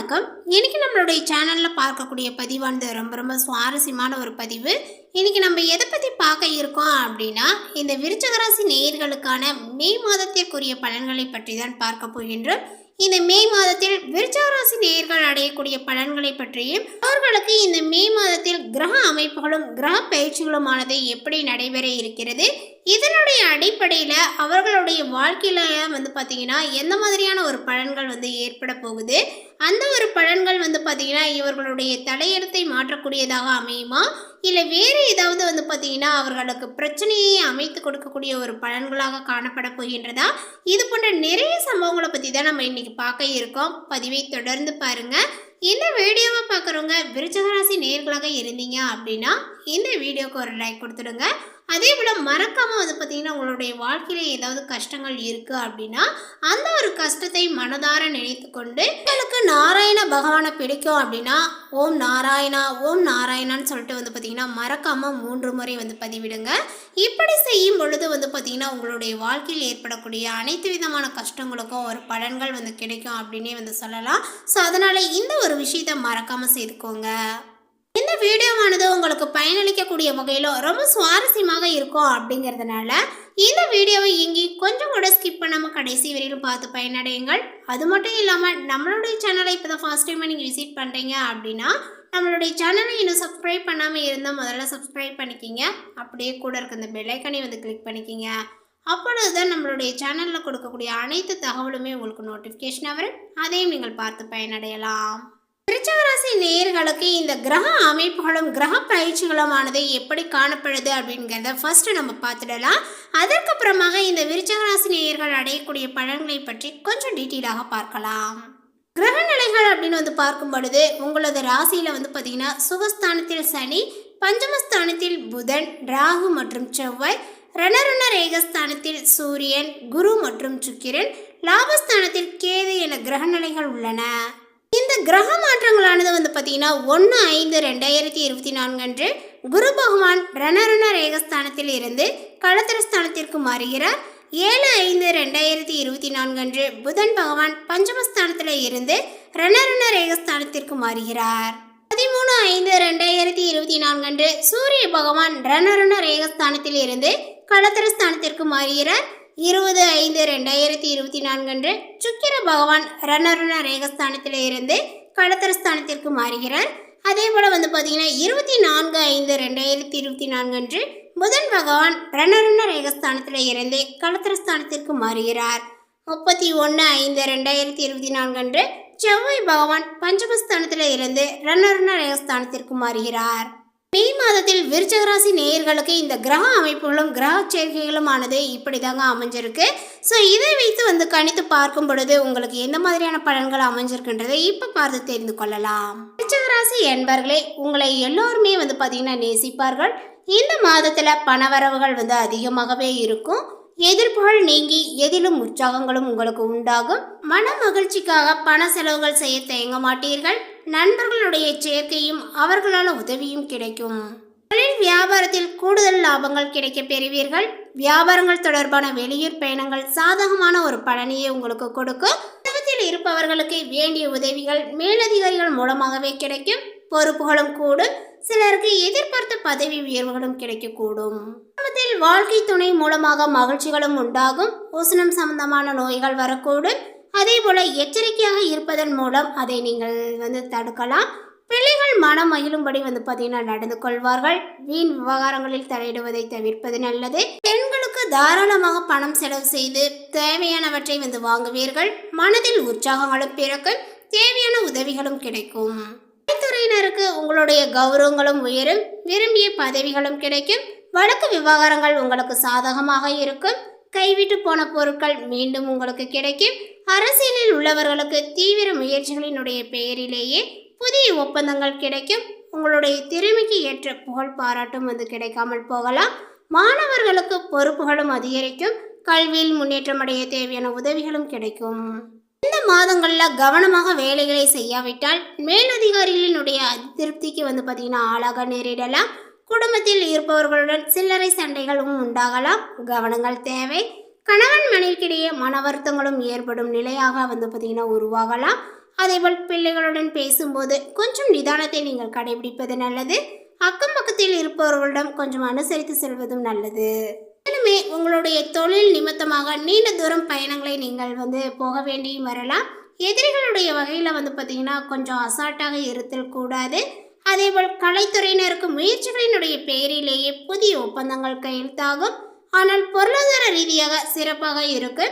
வணக்கம். இன்னைக்கு நம்மளுடைய சேனலில் பார்க்கக்கூடிய பதிவானது ரொம்ப ரொம்ப சுவாரஸ்யமான ஒரு பதிவு. இன்னைக்கு நம்ம எதை பற்றி பார்க்க இருக்கோம் அப்படின்னா இந்த விருச்சகராசி நேயர்களுக்கான மே மாதத்திற்குரிய பலன்களை பற்றி தான் பார்க்க போகின்றோம். இந்த மே மாதத்தில் விருச்சகராசி நேயர்கள் அடையக்கூடிய பலன்களை பற்றியும் அவர்களுக்கு இந்த மே கிரக அமைப்புகளும் கிரக பயிற்சிகளுமானது எப்படி நடைபெற இருக்கிறது? இதனுடைய அடிப்படையில் அவர்களுடைய வாழ்க்கையில வந்து பார்த்திங்கன்னா எந்த மாதிரியான ஒரு பலன்கள் வந்து ஏற்பட போகுது? அந்த ஒரு பலன்கள் வந்து பார்த்திங்கன்னா இவர்களுடைய தலையெழுத்தை மாற்றக்கூடியதாக அமையுமா? இல்லை வேறு ஏதாவது வந்து பார்த்திங்கன்னா அவர்களுக்கு பிரச்சனையை அமைத்து கொடுக்கக்கூடிய ஒரு பலன்களாக காணப்பட போகின்றதா? இது போன்ற நிறைய சம்பவங்களை பற்றி தான் நம்ம இன்றைக்கி பார்க்க இருக்கோம். பதிவை தொடர்ந்து பாருங்கள் இந்த வீடியோவை பார்க்குறவங்க விருச்சகராசி நேர்களாக இருந்தீங்க அப்படின்னா இந்த வீடியோக்கு ஒரு லைக் கொடுத்துடுங்க. அதே போல் மறக்காமல் வந்து பார்த்திங்கன்னா உங்களுடைய வாழ்க்கையில் ஏதாவது கஷ்டங்கள் இருக்குது அப்படின்னா அந்த ஒரு கஷ்டத்தை மனதார நினைத்து கொண்டு உங்களுக்கு நாராயண பகவானை பிடிக்கும் அப்படின்னா ஓம் நாராயணா ஓம் நாராயணான்னு சொல்லிட்டு வந்து பார்த்திங்கன்னா மறக்காமல் மூன்று முறை வந்து பதிவிடுங்க. இப்படி செய்யும் பொழுது வந்து பார்த்திங்கன்னா உங்களுடைய வாழ்க்கையில் ஏற்படக்கூடிய அனைத்து விதமான கஷ்டங்களுக்கும் ஒரு பலன்கள் வந்து கிடைக்கும் அப்படின்னே வந்து சொல்லலாம். ஸோ அதனால் இந்த ஒரு விஷயத்தை மறக்காமல் செய்துக்கோங்க. இந்த வீடியோவானது உங்களுக்கு பயனளிக்கக்கூடிய வகையில் ரொம்ப சுவாரஸ்யமாக இருக்கும் அப்படிங்கிறதுனால இந்த வீடியோவை இங்கே கொஞ்சம் கூட ஸ்கிப் பண்ணாமல் கடைசி வரையிலும் பார்த்து பயனடையுங்கள். அது மட்டும் இல்லாமல் நம்மளுடைய சேனலை இப்போ தான் ஃபர்ஸ்ட் டைம் நீங்கள் விசிட் பண்ணுறீங்க அப்படின்னா நம்மளுடைய சேனலை இன்னும் சப்ஸ்கிரைப் பண்ணாமல் இருந்தால் முதல்ல சப்ஸ்கிரைப் பண்ணிக்கிங்க. அப்படியே கூட இருக்க இந்த பெல்லைக்கனை வந்து கிளிக் பண்ணிக்கிங்க. அப்பொழுது தான் நம்மளுடைய சேனலில் கொடுக்கக்கூடிய அனைத்து தகவலுமே உங்களுக்கு நோட்டிஃபிகேஷனாக வரும். அதையும் நீங்கள் பார்த்து பயனடையலாம். விருச்சகராசி நேயர்களுக்கு இந்த கிரக அமைப்புகளும் கிரக பயிற்சிகளுமானது எப்படி காணப்படுது அப்படிங்கிறத ஃபர்ஸ்ட்டு நம்ம பார்த்துடலாம். அதற்கப்புறமாக இந்த விருச்சகராசி நேயர்கள் அடையக்கூடிய பலன்களை பற்றி கொஞ்சம் டீட்டெயிலாக பார்க்கலாம். கிரக நிலைகள் அப்படின்னு வந்து பார்க்கும் பொழுது உங்களது ராசியில் வந்து பார்த்தீங்கன்னா சுகஸ்தானத்தில் சனி பஞ்சமஸ்தானத்தில் புதன் ராகு மற்றும் செவ்வாய் ரணருண ரேகஸ்தானத்தில் சூரியன் குரு மற்றும் சுக்கிரன் லாபஸ்தானத்தில் கேது என கிரக நிலைகள் உள்ளன. இந்த கிரக மாற்றங்களானது வந்து பார்த்தீங்கன்னா ஒன்று ஐந்து ரெண்டாயிரத்தி இருபத்தி நான்கு அன்று குரு பகவான் ரணருண ரேகஸ்தானத்தில் இருந்து களத்திரஸ்தானத்திற்கு மாறுகிறார். ஏழு ஐந்து ரெண்டாயிரத்தி இருபத்தி நான்கு அன்று புதன் பகவான் பஞ்சமஸ்தானத்தில் இருந்து ரணருண ரேகஸ்தானத்திற்கு மாறுகிறார். பதிமூணு ஐந்து ரெண்டாயிரத்தி இருபத்தி நான்கு அன்று சூரிய பகவான் ரணருண ரேகஸ்தானத்தில் இருந்து களத்திரஸ்தானத்திற்கு மாறுகிறார். இருபது ஐந்து ரெண்டாயிரத்தி இருபத்தி நான்கு அன்று சுக்கிர பகவான் ரணருண ரேகஸ்தானத்தில் இருந்து களத்திரஸ்தானத்திற்கு மாறுகிறார். அதே போல் வந்து பார்த்தீங்கன்னா இருபத்தி நான்கு ஐந்து ரெண்டாயிரத்தி இருபத்தி நான்கு அன்று புதன் பகவான் ரணருண ரேகஸ்தானத்தில் இருந்து களத்திரஸ்தானத்திற்கு மாறுகிறார். முப்பத்தி ஒன்று ஐந்து ரெண்டாயிரத்தி இருபத்தி நான்கு அன்று செவ்வாய் பகவான் பஞ்சமஸ்தானத்தில் இருந்து ரணருண ரேகஸ்தானத்திற்கு மாறுகிறார். மே மாதத்தில் விருச்சகராசி நேயர்களுக்கு இந்த கிரக அமைப்புகளும் கிரக சேர்க்கைகளும் ஆனது இப்படி தாங்க அமைஞ்சிருக்கு. ஸோ இதை வைத்து வந்து கணித்து பார்க்கும் பொழுது உங்களுக்கு எந்த மாதிரியான பலன்கள் அமைஞ்சிருக்குன்றதை இப்போ பார்த்து தெரிந்து கொள்ளலாம். விருச்சகராசி என்பர்களே உங்களை எல்லோருமே வந்து பார்த்தீங்கன்னா நேசிப்பார்கள். இந்த மாதத்தில் பணவரவுகள் வந்து அதிகமாகவே இருக்கும். எதிர்ப்புகள் நீங்கி எதிலும் உற்சாகங்களும் உங்களுக்கு உண்டாகும். மன மகிழ்ச்சிக்காக பண செலவுகள் செய்ய தயங்க மாட்டீர்கள். நண்பர்களுடைய சேர்க்கையும் அவர்களால் உதவியும் கிடைக்கும். தொழில் வியாபாரத்தில் கூடுதல் லாபங்கள் கிடைக்க பெறுவீர்கள். வியாபாரங்கள் தொடர்பான வெளியூர் பயணங்கள் சாதகமான ஒரு பலனையே உங்களுக்கு கொடுக்கும். உலகத்தில் இருப்பவர்களுக்கு வேண்டிய உதவிகள் மேலதிகாரிகள் மூலமாகவே கிடைக்கும். பொறுப்புகளும் கூடும். சிலருக்கு எதிர்பார்த்த பதவி உயர்வுகளும் கிடைக்கக்கூடும். குடும்பத்தில் வாழ்க்கை துணை மூலமாக மகிழ்ச்சிகளும் உண்டாகும். உசனம் சம்பந்தமான நோய்கள் வரக்கூடும். அதே போல எச்சரிக்கையாக இருப்பதன் மூலம் அதை நீங்கள் வந்து தடுக்கலாம். பிள்ளைகள் மனம் மகிழும்படி வந்து பார்த்தீங்கன்னா நடந்து கொள்வார்கள். வீண் விவகாரங்களில் தலையிடுவதை தவிர்ப்பது நல்லது. பெண்களுக்கு தாராளமாக பணம் செலவு செய்து தேவையானவற்றை வந்து வாங்குவீர்கள். மனதில் உற்சாகங்களும் பிறக்கும். தேவையான உதவிகளும் கிடைக்கும். துறையினருக்கு உங்களுடைய கௌரவங்களும் உயரும் விரும்பிய பதவிகளும் கிடைக்கும். வழக்கு விவகாரங்கள் உங்களுக்கு சாதகமாக இருக்கும். கைவிட்டு போன பொருட்கள் மீண்டும் உங்களுக்கு கிடைக்கும். அரசியலில் உள்ளவர்களுக்கு தீவிர முயற்சிகளினுடைய பெயரிலேயே புதிய ஒப்பந்தங்கள் கிடைக்கும். உங்களுடைய திறமைக்கு ஏற்ற புகழ் பாராட்டும் வந்து கிடைக்காமல் போகலாம். மாணவர்களுக்கு பொறுப்புகளும் அதிகரிக்கும். கல்வியில் முன்னேற்றம் அடைய தேவையான உதவிகளும் கிடைக்கும். இந்த மாதங்களில் கவனமாக வேலைகளை செய்யாவிட்டால் மேலதிகாரிகளினுடைய அதிருப்திக்கு வந்து பார்த்தீங்கன்னா ஆளாக நேரிடலாம். குடும்பத்தில் இருப்பவர்களுடன் சில்லறை சண்டைகளும் உண்டாகலாம். கவனங்கள் தேவை. கணவன் மனைவிக்கிடையே மன வருத்தங்களும் ஏற்படும் நிலையாக வந்து பார்த்திங்கன்னா உருவாகலாம். அதேபோல் பிள்ளைகளுடன் பேசும்போது கொஞ்சம் நிதானத்தை நீங்கள் கடைபிடிப்பது நல்லது. அக்கம் பக்கத்தில் இருப்பவர்களிடம் கொஞ்சம் அனுசரித்து செல்வதும் நல்லது. மேலுமே உங்களுடைய தொழில் நிமித்தமாக நீண்ட தூரம் பயணங்களை நீங்கள் வந்து போக வேண்டியும் வரலாம். எதிரிகளுடைய வகையில் வந்து பார்த்தீங்கன்னா கொஞ்சம் அசால்ட்டாக இருத்தல் கூடாது. அதேபோல் கலைத்துறையினருக்கு முயற்சிகளினுடைய பெயரிலேயே புதிய ஒப்பந்தங்கள் கையெழுத்தாகும். ஆனால் பொருளாதார ரீதியாக சிறப்பாக இருக்கு.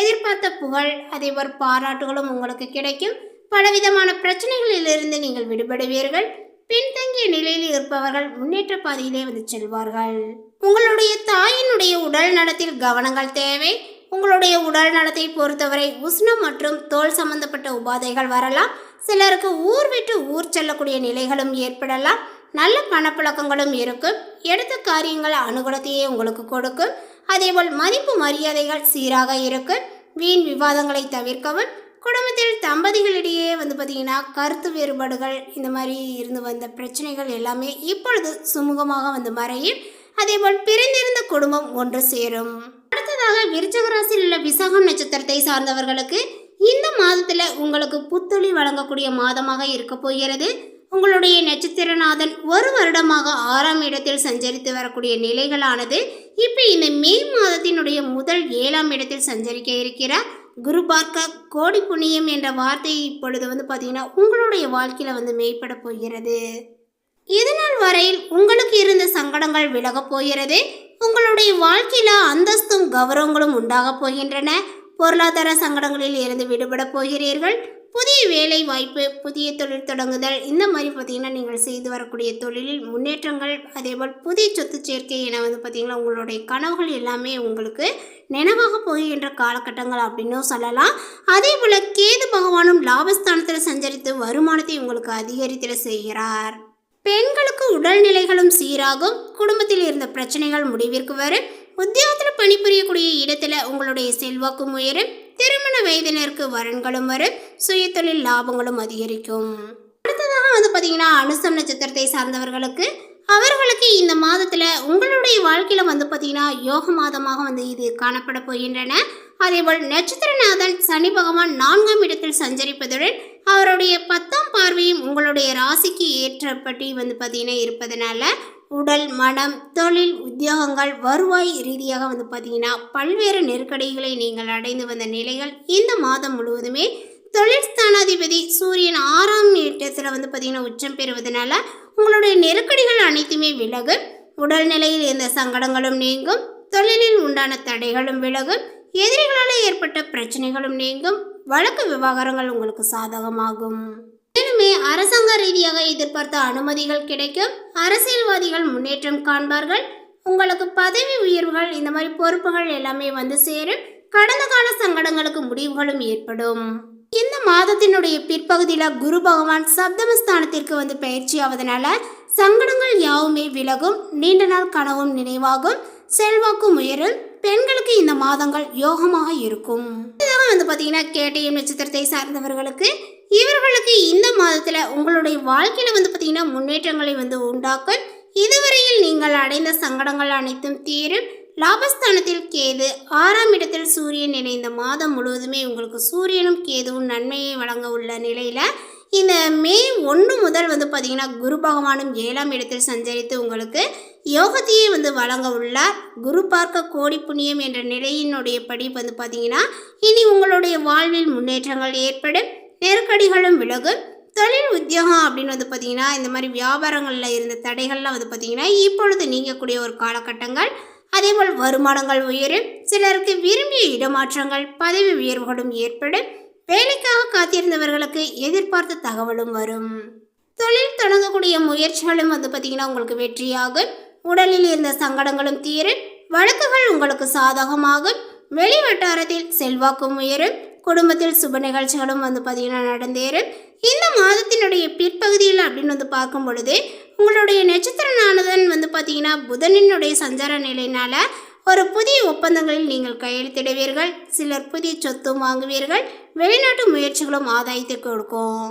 எதிர்பார்த்த புகழ் அதேபோல் பாராட்டுகளும் உங்களுக்கு கிடைக்கும். பலவிதமான பிரச்சனைகளிலிருந்து நீங்கள் விடுபடுவீர்கள். பின்தங்கிய நிலையில் இருப்பவர்கள் முன்னேற்ற பாதையிலே வந்து செல்வார்கள். உங்களுடைய தாயினுடைய உடல் நலத்தில் கவனங்கள் தேவை. உங்களுடைய உடல் நலத்தை பொறுத்தவரை உஷ்ணம் மற்றும் தோல் சம்பந்தப்பட்ட உபாதைகள் வரலாம். சிலருக்கு ஊர் விட்டு ஊர் செல்லக்கூடிய நிலைகளும் ஏற்படலாம். நல்ல பணப்பழக்கங்களும் இருக்கும். எடுத்த காரியங்கள் அனுகூலத்தையே உங்களுக்கு கொடுக்கும். அதேபோல் மதிப்பு மரியாதைகள் சீராக இருக்கும். வீண் விவாதங்களை தவிர்க்கவும். குடும்பத்தில் தம்பதிகளிடையே வந்து பார்த்திங்கன்னா கருத்து வேறுபாடுகள் இந்த மாதிரி இருந்து வந்த பிரச்சனைகள் எல்லாமே இப்பொழுது சுமூகமாக வந்து மறையும். அதேபோல் பிரிந்திருந்த குடும்பம் ஒன்று சேரும். அடுத்ததாக விருச்சக ராசியில் உள்ள விசாகம் நட்சத்திரத்தை சார்ந்தவர்களுக்கு இந்த மாதத்தில் உங்களுக்கு புத்துளி வழங்கக்கூடிய மாதமாக இருக்க போகிறது. உங்களுடைய நட்சத்திரநாதன் ஒரு வருடமாக ஆறாம் இடத்தில் சஞ்சரித்து வரக்கூடிய நிலைகளானது. இப்போ இந்த மே மாதத்தினுடைய முதல் ஏழாம் இடத்தில் சஞ்சரிக்க இருக்கிறார். குரு பார்க்க கோடி புண்ணியம் என்ற வார்த்தை இப்பொழுது வந்து பார்த்தீங்கன்னா உங்களுடைய வாழ்க்கையில் வந்து மேம்பட போகிறது. இதனால் வரையில் உங்களுக்கு இருந்த சங்கடங்கள் விலகப் போகிறது. உங்களுடைய வாழ்க்கையில அந்தஸ்தும் கௌரவங்களும் உண்டாகப் போகின்றன. பொருளாதார சங்கடங்களில் இருந்து விடுபட போகிறீர்கள். புதிய வேலை வாய்ப்பு புதிய தொழில் தொடங்குதல் இந்த மாதிரி பார்த்தீங்கன்னா நீங்கள் செய்து வரக்கூடிய தொழிலில் முன்னேற்றங்கள் அதேபோல் புதிய சொத்து சேர்க்கை என வந்து பார்த்தீங்கன்னா உங்களுடைய கனவுகள் எல்லாமே உங்களுக்கு நினைவாக போகின்ற காலகட்டங்கள் அப்படின்னும் சொல்லலாம். அதே போல் கேது பகவானும் லாபஸ்தானத்தில் சஞ்சரித்து வருமானத்தை உங்களுக்கு அதிகரித்திட செய்கிறார். பெண்களுக்கு உடல்நிலைகளும் சீராகும். குடும்பத்தில் இருந்த பிரச்சனைகள் முடிவிற்கு வரும். உத்தியோகத்தில் பணிபுரியக்கூடிய இடத்துல உங்களுடைய செல்வாக்கும் உயரும். திருமண வயதினருக்கு வரன்களும் வரும். சுயதொழில் லாபங்களும் அதிகரிக்கும். அடுத்ததாக வந்து பார்த்தீங்கன்னா அனுசம் நட்சத்திரத்தை சார்ந்தவர்களுக்கு அவர்களுக்கு இந்த மாதத்தில் உங்களுடைய வாழ்க்கையில் வந்து பார்த்திங்கன்னா யோக மாதமாக வந்து இது காணப்பட போகின்றன. அதேபோல் நட்சத்திரநாதன் சனி பகவான் நான்காம் இடத்தில் சஞ்சரிப்பதுடன் அவருடைய பத்தாம் பார்வையும் உங்களுடைய ராசிக்கு ஏற்றபடி வந்து பார்த்தீங்கன்னா இருப்பதனால உடல் மனம் தொழில் உத்தியோகங்கள் வருவாய் ரீதியாக வந்து பார்த்தீங்கன்னா பல்வேறு நெருக்கடிகளை நீங்கள் அடைந்து வந்த நிலைகள் இந்த மாதம் முழுவதுமே தொழில் ஸ்தானாதிபதி சூரியன் ஆறாம் இடத்துல வந்து பார்த்தீங்கன்னா உச்சம் பெறுவதனால உங்களுடைய நெருக்கடிகள் அனைத்துமே விலகும். உடல்நிலையில் இருந்த சங்கடங்களும் நீங்கும். தொழிலில் உண்டான தடைகளும் விலகும். எதிரிகளால் ஏற்பட்ட பிரச்சனைகளும் நீங்கும். வழக்கு விவகாரங்கள் உங்களுக்கு சாதகமாகும். மேலுமே அரசாங்க ரீதியாக எதிர்பார்த்த அனுமதிகள் கிடைக்கும். அரசியல்வாதிகள் முன்னேற்றம் காண்பார்கள். உங்களுக்கு பதவி உயர்வுகள் இந்த மாதிரி பொறுப்புகள் எல்லாமே வந்து சேரும். கடந்த கால சங்கடங்களுக்கு முடிவுகளும் ஏற்படும். இந்த மாதத்தினுடைய பிற்பகுதியில் குரு பகவான் சப்தமஸ்தானத்திற்கு வந்து பயிற்சி ஆவதனால சங்கடங்கள் யாவுமே விலகும் நீண்ட நாள் கனவும் நினைவாகும் செல்வாக்கும் உயரும் பெண்களுக்கு இந்த மாதங்கள் யோகமாக இருக்கும். இதாக வந்து பார்த்தீங்கன்னா கேட்டயம் நட்சத்திரத்தை சார்ந்தவர்களுக்கு இவர்களுக்கு இந்த மாதத்தில் உங்களுடைய வாழ்க்கையில் வந்து பார்த்தீங்கன்னா முன்னேற்றங்களை வந்து உண்டாக்கும். இதுவரையில் நீங்கள் அடைந்த சங்கடங்கள் அனைத்தும் தீரும். லாபஸ்தானத்தில் கேது ஆறாம் இடத்தில் சூரியன் இணைந்த மாதம் முழுவதுமே உங்களுக்கு சூரியனும் கேதுவும் நன்மையை வழங்க உள்ள நிலையில் இந்த மே ஒன்று முதல் வந்து பார்த்தீங்கன்னா குரு பகவானும் ஏழாம் இடத்தில் சஞ்சரித்து உங்களுக்கு யோகத்தையே வந்து வழங்க உள்ளார். குரு பார்க்க கோடி புண்ணியம் என்ற நிலையினுடைய படி வந்து பார்த்தீங்கன்னா இனி உங்களுடைய வாழ்வில் முன்னேற்றங்கள் ஏற்படும் நெருக்கடிகளும் விலகும். தொழில் உத்தியோகம் அப்படின்னு வந்து பார்த்தீங்கன்னா இந்த மாதிரி வியாபாரங்களில் இருந்த தடைகள்லாம் வந்து பார்த்தீங்கன்னா இப்பொழுது நீங்கக்கூடிய ஒரு காலகட்டங்கள். அதேபோல் வருமானங்கள் உயரும் சிலருக்கு விரும்பிய இடமாற்றங்கள் பதவி உயர்வுகளும் ஏற்படும் வேலைக்காக காத்திருந்தவர்களுக்கு எதிர்பார்த்த தகவலும் வரும். தொழில் தொடங்கக்கூடிய முயற்சிகளும் வந்து பார்த்தீங்கன்னா உங்களுக்கு வெற்றியாகும் உடலில் இருந்த சங்கடங்களும் தீரும் வழக்குகள் உங்களுக்கு சாதகமாகும். வெளி வட்டாரத்தில் செல்வாக்கும் உயரும். குடும்பத்தில் சுப நிகழ்ச்சிகளும் வந்து பார்த்தீங்கன்னா நடந்தேறும். இந்த மாதத்தினுடைய பிற்பகுதியில் அப்படின்னு வந்து பார்க்கும் பொழுது உங்களுடைய நட்சத்திரனானதன் வந்து பார்த்திங்கன்னா புதனினுடைய சஞ்சார நிலையினால் ஒரு புதிய ஒப்பந்தங்களில் நீங்கள் கையெழுத்திடுவீர்கள். சிலர் புதிய சொத்தும் வாங்குவீர்கள். வெளிநாட்டு முயற்சிகளும் ஆதாயத்தை கொடுக்கும்.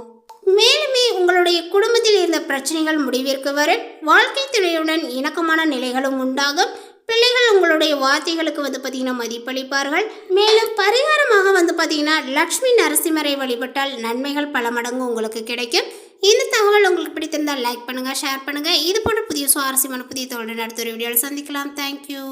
மேலுமே உங்களுடைய குடும்பத்தில் இருந்த பிரச்சனைகள் முடிவிற்கு வரும். வாழ்க்கை துறையுடன் இணக்கமான நிலைகளும் உண்டாகும். பிள்ளைகள் உங்களுடைய வார்த்தைகளுக்கு வந்து பார்த்தீங்கன்னா மதிப்பளிப்பார்கள். மேலும் பரிகாரமாக வந்து பார்த்தீங்கன்னா லக்ஷ்மி நரசிம்மரை வழிபட்டால் நன்மைகள் பல மடங்கு உங்களுக்கு கிடைக்கும். இந்த தகவல் உங்களுக்கு பிடித்திருந்தால் லைக் பண்ணுங்கள் ஷேர் பண்ணுங்கள் இது போன்ற புதிய சுவாரஸ்யமான புதிய தோழர் அடுத்த ஒரு வீடியோவில் சந்திக்கலாம். தேங்க்யூ